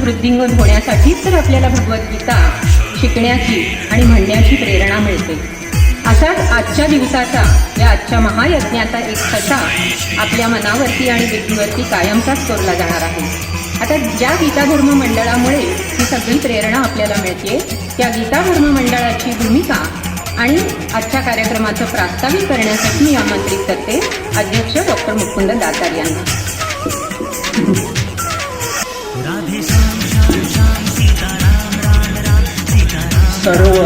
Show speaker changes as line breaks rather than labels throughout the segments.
वृद्धिंगत होण्यासाठीच तर आपल्याला भगवद्गीता शिकण्याची आणि म्हणण्याची प्रेरणा मिळते. असाच आजच्या दिवसाचा या आजच्या महायज्ञाचा एक ठसा आपल्या मनावरती आणि बुद्धीवरती कायमचाच कोरला जाणार आहे. आता ज्या गीता धर्म मंडळामुळे ही सगळी प्रेरणा आपल्याला मिळते त्या गीता धर्म मंडळाची भूमिका आणि आजच्या कार्यक्रमाचं प्रास्ताविक करण्यासाठी मी आमंत्रित करते अध्यक्ष डॉक्टर मुकुंद दातार यांना.
सर्व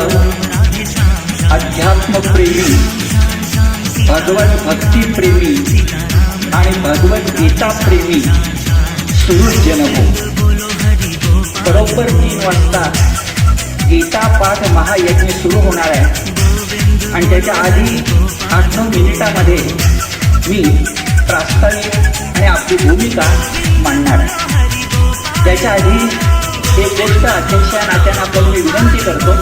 अध्यात्मप्रेमी भगवत भक्तीप्रेमी आणि भगवत गीताप्रेमी सुहृद जन हो बरोबर तीन वाजता गीता पाठ महायज्ञ सुरू होणार आहे. आणि त्याच्या आधी आठ नऊ मिनिटामध्ये मी प्रास्ताविक आणि आपली भूमिका मांडणार आहे. त्याच्या आधी एक गोष्ट अध्यक्ष नात्यानं आपण मी विनंती करतो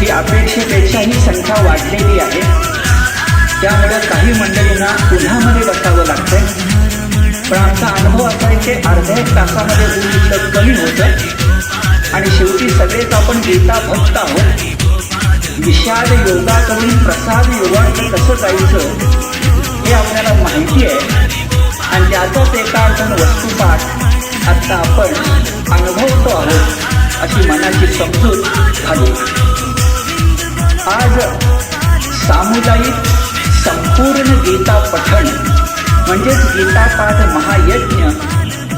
की अपेक्षेपेक्षा ही संख्या वाढलेली आहे. त्यामुळे काही मंडळींना उन्हामध्ये बसावं लागतं पण आमचा अनुभव असा आहे की अर्ध्या एक तासामध्ये होऊन इतकं कमी होतं. आणि शेवटी सगळेच आपण गीता भक्त आहोत. विषाद योगा करून प्रसाद योगाचं कसं जायचं हे आपल्याला माहिती आहे. आणि त्याचाच एका अर्थानं वस्तुपाठ आत्ता आपण अनुभवतो आहोत अशी मनाची समजूत झाली आज सामुदायिक संपूर्ण गीता पठण म्हणजेच गीतापाठ महायज्ञ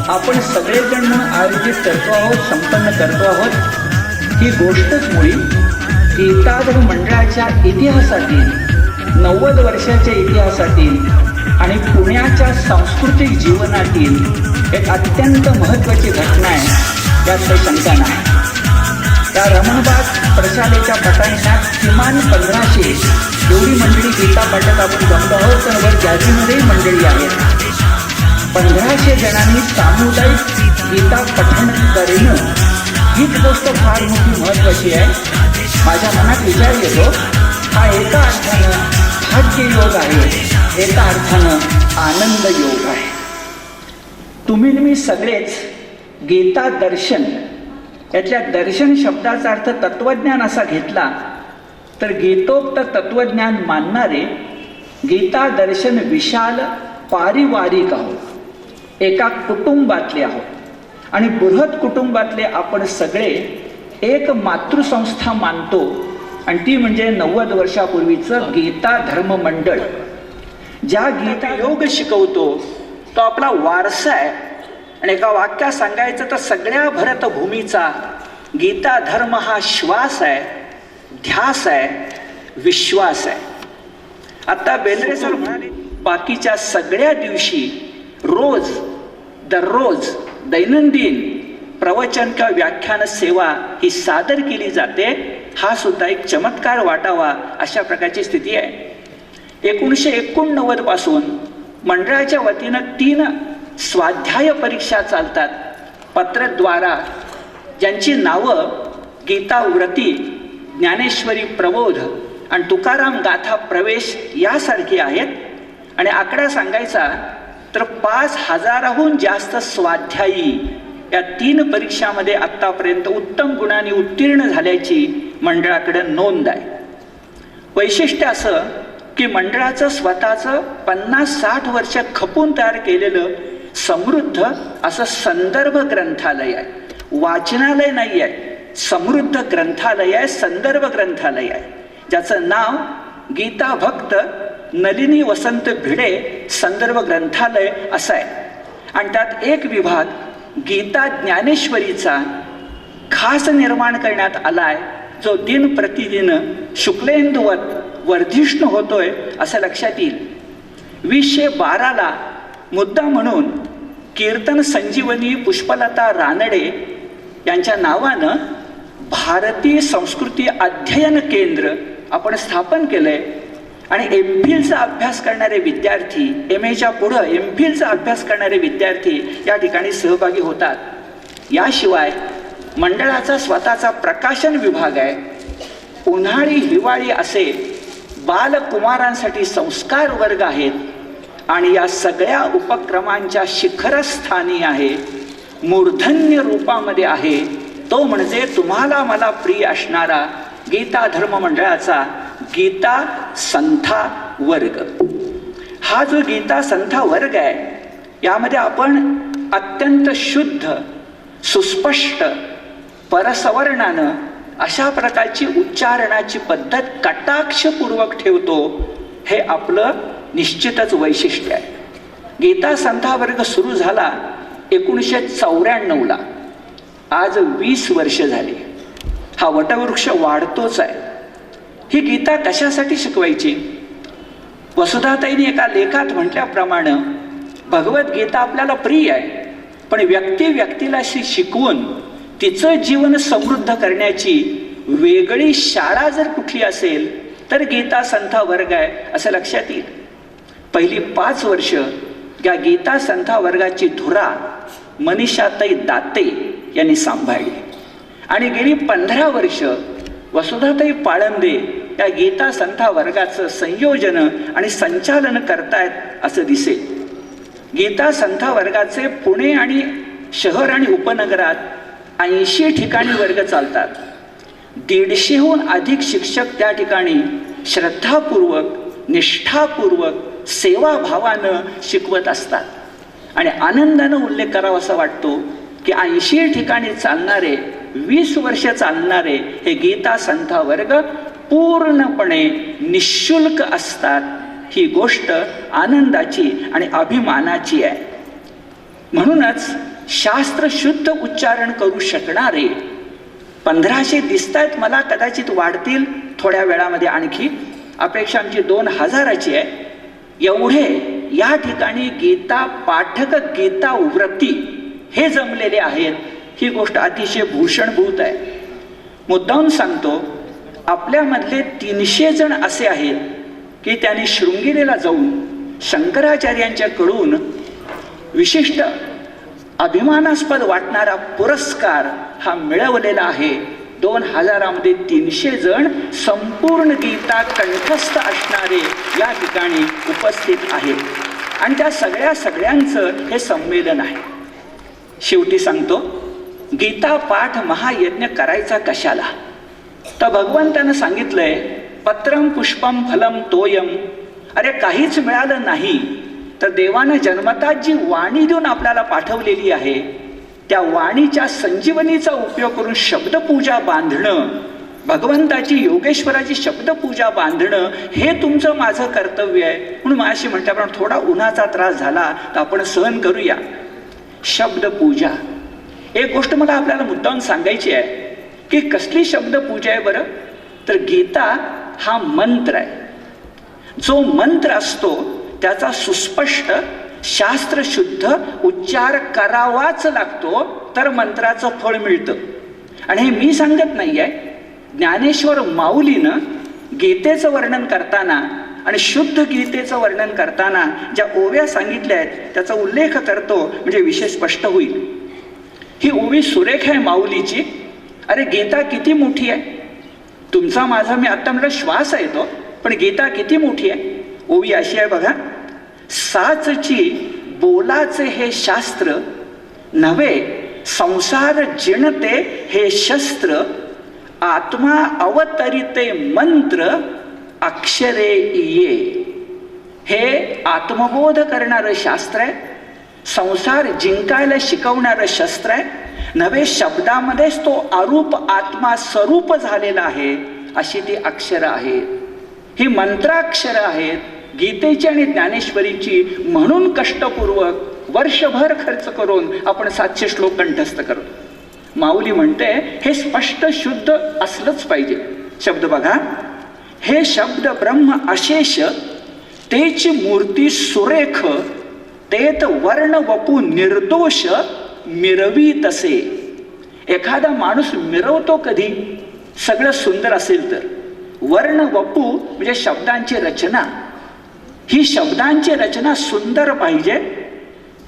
आपण सगळेजण आयोजित करतो आहोत संपन्न करतो आहोत ही गोष्टच मुळी गीताधर मंडळाच्या इतिहासातील नव्वद वर्षाच्या इतिहासातील आणि पुण्याच्या सांस्कृतिक जीवनातील एक अत्यंत महत्त्वाची घटना आहे यात काही शंका नाही. त्या रमणबाग प्रशालेच्या पटांगणात किमान पंधराशे एवढी मंडळी गीता पाठक आपण जमलो आहोत तर वर जातीमध्येही मंडळी आहेत. पंधराशे जणांनी सामुदायिक गीता पठण करणं हीच गोष्ट फार मोठी महत्त्वाची आहे. माझ्या मनात विचार येतो हा एका अर्थानं भाग्य योग आहे एका अर्थानं आनंद योग आहे. तुम्ही मी सगळेच गीता दर्शन. यातल्या दर्शन शब्दाचा अर्थ तत्वज्ञान असा घेतला तर गीतोक्त तत्वज्ञान मानणारे गीता दर्शन विशाल पारिवारिक आहोत. एका कुटुंबातले आहोत. आणि बृहत कुटुंबातले आपण सगळे एक मातृसंस्था मानतो आणि ती म्हणजे नव्वद वर्षापूर्वीचं गीता धर्म मंडळ ज्या गीता योग शिकवतो तो आपला वारसा आहे. आणि एका वाक्यात सांगायचं तर सगळ्या भरतभूमीचा गीता धर्म हा श्वास आहे ध्यास आहे विश्वास आहे. आता बेंद्रे सर म्हणाले बाकीच्या सगळ्या दिवशी रोज दररोज दैनंदिन प्रवचन किंवा व्याख्यान सेवा ही सादर केली जाते हा सुद्धा एक चमत्कार वाटावा अशा प्रकारची स्थिती आहे. एकोणीसशे एकोणनव्वदपासून मंडळाच्या वतीनं तीन स्वाध्याय परीक्षा चालतात. पत्रद्वारा. ज्यांची नावं गीता व्रती ज्ञानेश्वरी प्रबोध आणि तुकाराम गाथा प्रवेश यासारखी आहेत. आणि आकडा सांगायचा तर पाच हजाराहून जास्त स्वाध्यायी या तीन परीक्षामध्ये आत्तापर्यंत उत्तम गुणांनी उत्तीर्ण झाल्याची मंडळाकडे नोंद आहे. वैशिष्ट्य असं की मंडळाचं स्वतःचं पन्नास साठ वर्ष खपून तयार केलेलं समृद्ध असं संदर्भ ग्रंथालय आहे. वाचनालय नाही आहे समृद्ध ग्रंथालय आहे संदर्भ ग्रंथालय आहे. ज्याचं नाव गीता भक्त नलिनी वसंत भिडे संदर्भ ग्रंथालय असं आहे. आणि त्यात एक विभाग गीता ज्ञानेश्वरीचा खास निर्माण करण्यात आला आहे जो दिन प्रतिदिन शुक्लेंदुवत वर्धिष्णू होतोय असं लक्षात येईल. वीसशे बाराला मुद्दा म्हणून कीर्तन संजीवनी पुष्पलता रानडे यांच्या नावानं भारतीय संस्कृती अध्ययन केंद्र आपण स्थापन केलंय. आणि एम फिलचा अभ्यास करणारे विद्यार्थी एम एच्या पुढं एम फिलचा अभ्यास करणारे विद्यार्थी या ठिकाणी सहभागी होतात. याशिवाय मंडळाचा स्वतःचा प्रकाशन विभाग आहे. उन्हाळी हिवाळी असे बालकुमारांसाठी संस्कार वर्ग आहेत आणि या सगळ्या उपक्रमांच्या शिखरस्थानी आहे. मूर्धन्य रूपामध्ये आहे. तो म्हणजे तुम्हाला मला प्रिय असणारा गीता धर्म मंडळाचा गीता संथा वर्ग. हा जो गीता संथा वर्ग आहे यामध्ये आपण अत्यंत शुद्ध सुस्पष्ट परसवर्णानं अशा प्रकारची उच्चारणाची पद्धत कटाक्षपूर्वक ठेवतो हे आपलं निश्चितच वैशिष्ट्य आहे. गीता संथा वर्ग सुरू झाला एकोणीसशे चौऱ्याण्णवला. आज वीस वर्ष झाली. हा वटवृक्ष वाढतोच आहे. ही गीता कशासाठी शिकवायची? वसुधाताईने एका लेखात म्हटल्याप्रमाणे भगवद्गीता आपल्याला प्रिय आहे पण व्यक्ती व्यक्तीला शिकवून तिचं जीवन समृद्ध करण्याची वेगळी शाळा जर कुठली असेल तर गीता संथा वर्ग आहे असं लक्षात येईल. पहिली पाच वर्ष या गीता संथा वर्गाची धुरा मनीषाताई दाते यांनी सांभाळली. आणि गेली पंधरा वर्ष वसुधाताई पाळंदे या गीता संथा वर्गाचं संयोजन आणि संचालन करतायत असं दिसेल. गीता संथा वर्गाचे पुणे आणि शहर आणि उपनगरात ऐंशी ठिकाणी वर्ग चालतात. दीडशेहून अधिक शिक्षक त्या ठिकाणी श्रद्धापूर्वक निष्ठापूर्वक सेवाभावानं शिकवत असतात. आणि आनंदानं उल्लेख करावा असा वाटतो की ऐंशी ठिकाणी चालणारे वीस वर्ष चालणारे हे गीता संथा वर्ग पूर्णपणे निशुल्क असतात. ही गोष्ट आनंदाची आणि अभिमानाची आहे. म्हणूनच शास्त्र शुद्ध उच्चारण करू शकणारे पंधराशे दिसत आहेत मला कदाचित वाढतील थोड्या वेळामध्ये आणखी. अपेक्षा आमची दोन हजाराची आहे. एवढे या ठिकाणी गीता पाठक गीता व्रती हे जमलेले आहेत. ही गोष्ट अतिशय भूषणभूत आहे. मुद्दाहून सांगतो आपल्यामधले तीनशे जण असे आहेत की त्यांनी शृंगिरीला जाऊन शंकराचार्यांच्याकडून विशिष्ट अभिमानास्पद वाटणारा पुरस्कार हा मिळवलेला आहे. दोन हजारामध्ये तीनशे जण संपूर्ण गीता कंठस्थ असणारे या ठिकाणी उपस्थित आहेत. आणि त्या सगळ्या सगळ्यांचं हे संमेलन आहे. शेवटी सांगतो गीता पाठ महायज्ञ करायचा कशाला? तर भगवंतानं सांगितलंय पत्रम पुष्पम फलम तोयम अरे काहीच मिळालं नाही. तर देवानं जन्मतात जी वाणी देऊन आपल्याला पाठवलेली आहे त्या वाणीच्या संजीवनीचा उपयोग करून शब्दपूजा बांधणं भगवंताची योगेश्वराची शब्दपूजा बांधणं हे तुमचं माझं कर्तव्य आहे. म्हणून माझ्याशी म्हटल्याप्रमाणे थोडा उन्हाचा त्रास झाला तर आपण सहन करूया. शब्दपूजा. एक गोष्ट मला आपल्याला मुद्दाम सांगायची आहे की कसली शब्दपूजा आहे बरं? तर गीता हा मंत्र आहे. जो मंत्र असतो त्याचा सुस्पष्ट शास्त्रशुद्ध उच्चार करावाच लागतो तर मंत्राचं फळ मिळतं. आणि हे मी सांगत नाही आहे ज्ञानेश्वर माऊलीनं गीतेचं वर्णन करताना आणि शुद्ध गीतेचं वर्णन करताना ज्या ओव्या सांगितल्या आहेत त्याचा उल्लेख करतो म्हणजे विषय स्पष्ट होईल. ही ओवी सुरेख आहे माऊलीची. अरे गीता किती मोठी आहे? तुमचा माझा मी आत्ता म्हटलं श्वास आहे तो पण गीता किती मोठी आहे? ओवी अशी आहे बघा. साचची बोलाचे हे शास्त्र नव्हे संसार जिणते हे शस्त्र आत्मा अवतरिते मंत्र अक्षरे ये हे आत्मबोध करणारं शास्त्र आहे. संसार जिंकायला शिकवणारं शस्त्र आहे. नव्हे शब्दामध्येच तो अरूप आत्मा स्वरूप झालेला आहे अशी ती अक्षरं आहेत. ही मंत्राक्षरं आहेत. गीतेची आणि ज्ञानेश्वरीची म्हणून कष्टपूर्वक वर्षभर खर्च करून आपण सातशे श्लोक कंठस्थ करतो माऊली म्हणते हे स्पष्ट शुद्ध असलंच पाहिजे. शब्द बघा. हे शब्द ब्रह्म अशेष तेची मूर्ती सुरेख तेत वर्ण वपू निर्दोष मिरवी तसे एखादा माणूस मिरवतो कधी? सगळं सुंदर असेल तर. वर्ण वपू म्हणजे शब्दांची रचना. ही शब्दांची रचना सुंदर पाहिजे.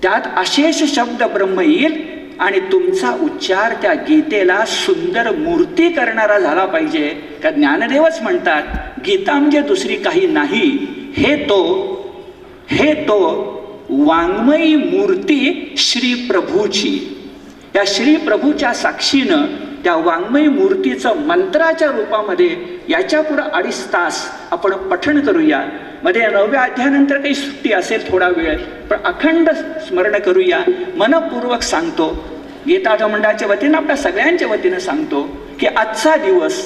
त्यात अशेष शब्द ब्रह्म येईल आणि तुमचा उच्चार त्या गीतेला सुंदर मूर्ती करणारा झाला पाहिजे. का ज्ञानदेवच म्हणतात गीता म्हणजे दुसरी काही नाही हे तो हे तो वाङ्मयी मूर्ती श्री प्रभूची. या श्री प्रभूच्या साक्षीनं त्या वाङ्मयी मूर्तीचं मंत्राच्या रूपामध्ये याच्या पुढं अडीच तास आपण पठण करूया. मध्ये नवव्या अध्यायानंतर काही सुट्टी असेल थोडा वेळ पण अखंड स्मरण करूया मनपूर्वक सांगतो. गीता मंडळाच्या वतीनं आपल्या सगळ्यांच्या वतीनं सांगतो की आजचा दिवस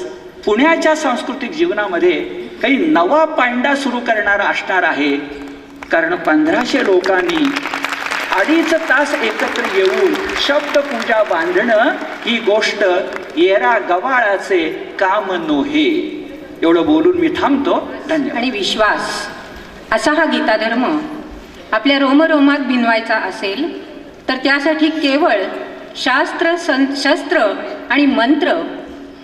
पुण्याच्या सांस्कृतिक जीवनामध्ये काही नवा पांडा सुरू करणारा असणार आहे. कारण पंधराशे लोकांनी अडीच तास एकत्र येऊन शब्दपूजा बांधणं ही गोष्ट येरा गवाळाचे काम नोहे. एवढं बोलून मी थांबतो. धन्यवाद.
आणि विश्वास असा हा गीताधर्म आपल्या रोमरोमात भिनवायचा असेल तर त्यासाठी केवळ शास्त्र सं शस्त्र आणि मंत्र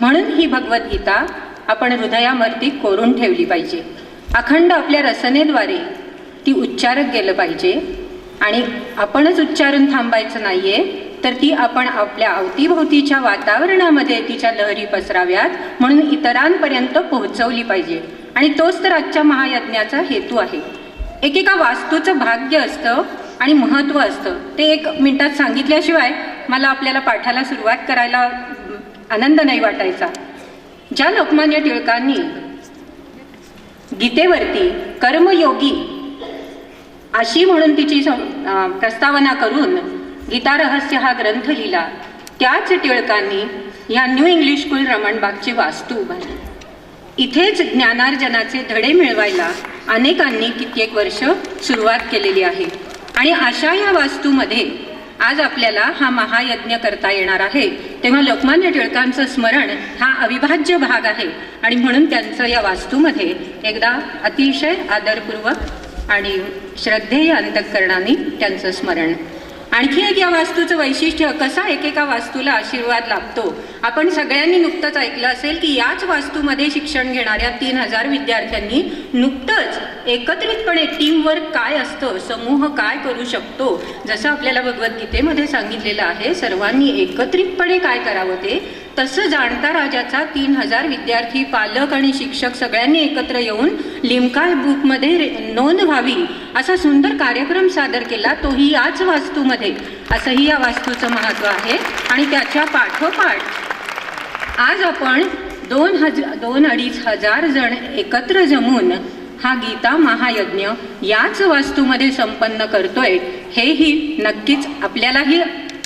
म्हणून ही भगवद्गीता आपण हृदयामर्ती कोरून ठेवली पाहिजे. अखंड आपल्या रसनेद्वारे ती उच्चारत गेलं पाहिजे. आणि आपणच उच्चारून थांबायचं नाही आहे तर ती आपण आपल्या अवतीभोवतीच्या वातावरणामध्ये तिच्या लहरी पसराव्यात म्हणून इतरांपर्यंत पोहोचवली पाहिजे. आणि तोच तर आजच्या महायज्ञाचा हेतू आहे. एकेका वास्तूचं भाग्य असतं आणि महत्त्व असतं. ते एक मिनटात सांगितल्याशिवाय मला आपल्याला पाठाला सुरुवात करायला आनंद नाही वाटायचा. ज्या लोकमान्य टिळकांनी गीतेवरती कर्मयोगी अशी म्हणून तिची सं- प्रस्तावना करून गीता रहस्य हा ग्रंथ लिहिला. त्याच टिळकांनी या न्यू इंग्लिश स्कूल रमणबागची वास्तू उभारली. इथेच ज्ञानार्जनाचे धडे मिळवायला अनेकांनी कित्येक वर्ष सुरुवात केलेली आहे. आणि अशा या वास्तूमध्ये आज आपल्याला हा महायज्ञ करता येणार आहे. तेव्हा लोकमान्य टिळकांचं स्मरण हा अविभाज्य भाग आहे. आणि म्हणून त्यांचं या वास्तूमध्ये एकदा अतिशय आदरपूर्वक आणि श्रद्धेय अंतकरणाने त्यांचं स्मरण आणखी एक या वास्तूचं वैशिष्ट्य कसा एकेका वास्तूला आशीर्वाद लाभतो? आपण सगळ्यांनी नुकतंच ऐकलं असेल की याच वास्तूमध्ये शिक्षण घेणाऱ्या तीन हजार विद्यार्थ्यांनी नुकतंच एकत्रितपणे टीमवर्क काय असतं समूह काय करू शकतो जसं आपल्याला भगवद्गीतेमध्ये सांगितलेलं आहे सर्वांनी एकत्रितपणे काय करावं ते? तसं जाणता राजाचा तीन हजार विद्यार्थी पालक आणि शिक्षक सगळ्यांनी एकत्र येऊन लिमका बुकमध्ये नोंद व्हावी असा सुंदर कार्यक्रम सादर केला तोही याच वास्तूमध्ये. असंही या वास्तूचं महत्त्व आहे आणि त्याच्या पाठोपाठ आज आपण दोन हजार दोन अडीच हजार जण एकत्र जमून हा गीता महायज्ञ याच वास्तूमध्ये संपन्न करतोय हेही नक्कीच आपल्यालाही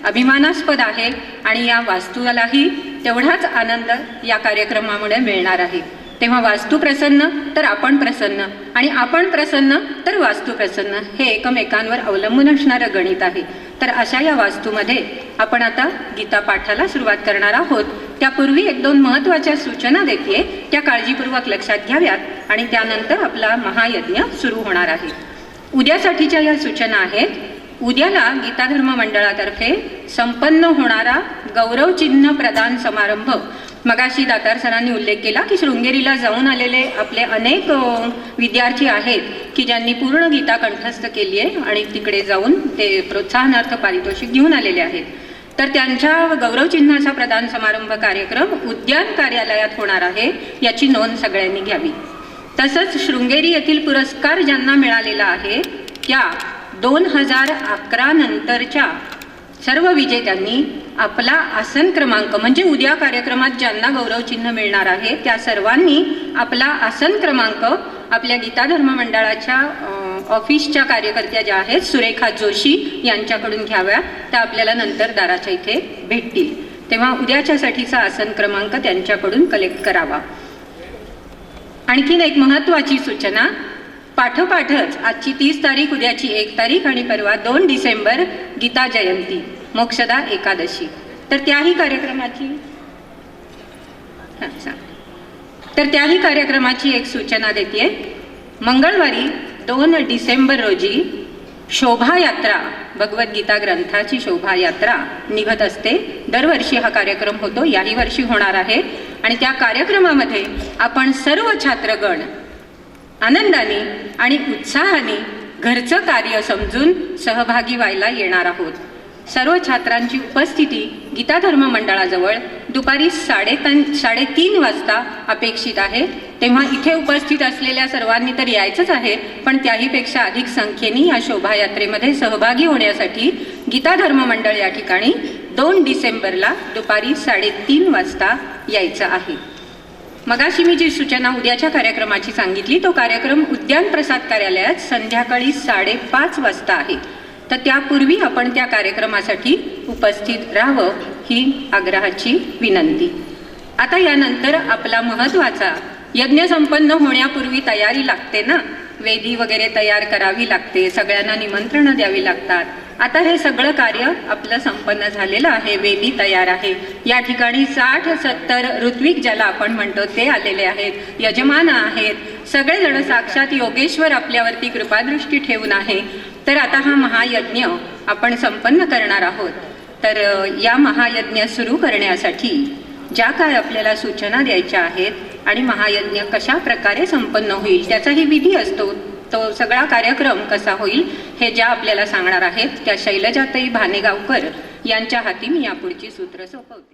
अभिमानास्पद आहे आणि या वास्तूलाही तेवढाच आनंद या कार्यक्रमामुळे मिळणार आहे. तेव्हा वास्तू प्रसन्न तर आपण प्रसन्न. आणि आपण प्रसन्न तर वास्तू प्रसन्न. हे एकमेकांवर अवलंबून असणारं गणित आहे. तर अशा या वास्तूमध्ये आपण आता गीता पाठाला सुरुवात करणार आहोत. त्यापूर्वी एक दोन महत्त्वाच्या सूचना देते त्या काळजीपूर्वक लक्षात घ्याव्यात आणि त्यानंतर आपला महायज्ञ सुरू होणार आहे. उद्यासाठीच्या या सूचना आहेत. उद्याला गीताधर्म मंडळातर्फे संपन्न होणारा गौरवचिन्ह प्रदान समारंभ. मगाशी दातार सरांनी उल्लेख केला की शृंगेरीला जाऊन आलेले आपले अनेक विद्यार्थी आहेत की ज्यांनी पूर्ण गीता कंठस्थ केली आहे आणि तिकडे जाऊन ते प्रोत्साहनार्थ पारितोषिक घेऊन आलेले आहेत. तर त्यांच्या गौरवचिन्हाचा प्रदान समारंभ कार्यक्रम उद्यान कार्यालयात होणार आहे याची नोंद सगळ्यांनी घ्यावी. तसंच शृंगेरी येथील पुरस्कार ज्यांना मिळालेला आहे त्या दोन हजार अकरा नंतरच्या सर्व विजेत्यांनी आपला आसन क्रमांक म्हणजे उद्या कार्यक्रमात ज्यांना गौरवचिन्ह मिळणार आहे त्या सर्वांनी आपला आसन क्रमांक आपल्या गीता धर्म मंडळाच्या ऑफिसच्या कार्यकर्त्या ज्या आहेत सुरेखा जोशी यांच्याकडून घ्याव्या. त्या आपल्याला नंतर दाराच्या इथे भेटतील. तेव्हा उद्याच्यासाठीचा आसन क्रमांक त्यांच्याकडून कलेक्ट करावा. आणखीन एक महत्त्वाची सूचना पाठोपाठच आजची तीस तारीख उद्याची एक तारीख आणि परवा दोन डिसेंबर गीता जयंती मोक्षदा एकादशी. तर त्याही कार्यक्रमाची तर त्याही कार्यक्रमाची एक सूचना देते मंगळवारी दोन डिसेंबर रोजी शोभायात्रा भगवद्गीता ग्रंथाची शोभायात्रा निघत असते. दरवर्षी हा कार्यक्रम होतो. याही वर्षी होणार आहे. आणि त्या कार्यक्रमामध्ये आपण सर्व छात्रगण आनंदाने आणि उत्साहाने घरचं कार्य समजून सहभागी व्हायला येणार आहोत. सर्व छात्रांची उपस्थिती गीताधर्म मंडळाजवळ दुपारी साडेतीन साडेतीन वाजता अपेक्षित आहे. तेव्हा इथे उपस्थित असलेल्या सर्वांनी तर यायचंच आहे पण त्याहीपेक्षा अधिक संख्येने या शोभायात्रेमध्ये सहभागी होण्यासाठी गीताधर्म मंडळ या ठिकाणी दोन डिसेंबरला दुपारी साडेतीन वाजता यायचं आहे. मगाशी मी जी सूचना उद्याच्या कार्यक्रमाची सांगितली तो कार्यक्रम उद्यान प्रसाद कार्यालयात संध्याकाळी साडेपाच वाजता आहे. तर त्यापूर्वी आपण त्या कार्यक्रमासाठी उपस्थित राहावं ही आग्रहाची विनंती. आता यानंतर आपला महत्त्वाचा यज्ञ संपन्न होण्यापूर्वी तयारी लागते ना? वेदी वगैरे तयार करावी लागते सगळ्यांना निमंत्रणं द्यावी लागतात. आता हे सगळं कार्य आपलं संपन्न झालेलं आहे वेदी तयार आहे. या ठिकाणी साठ सत्तर ऋत्विक ज्याला आपण म्हणतो ते आलेले आहेत. यजमान आहेत. सगळेजण साक्षात योगेश्वर आपल्यावरती कृपादृष्टी ठेवून आहे. तर आता हा महायज्ञ आपण संपन्न करणार आहोत. तर या महायज्ञ सुरू करण्यासाठी ज्या काय आपल्याला सूचना द्यायच्या आहेत आणि महायज्ञ कशा प्रकारे संपन्न होईल त्याचाही विधी असतो तो सगळा कार्यक्रम कसा होईल हे ज्या आपल्याला सांगणार आहेत त्या शैलजाताई भानेगावकर यांच्या हाती मी यापुढची सूत्र सोपवते.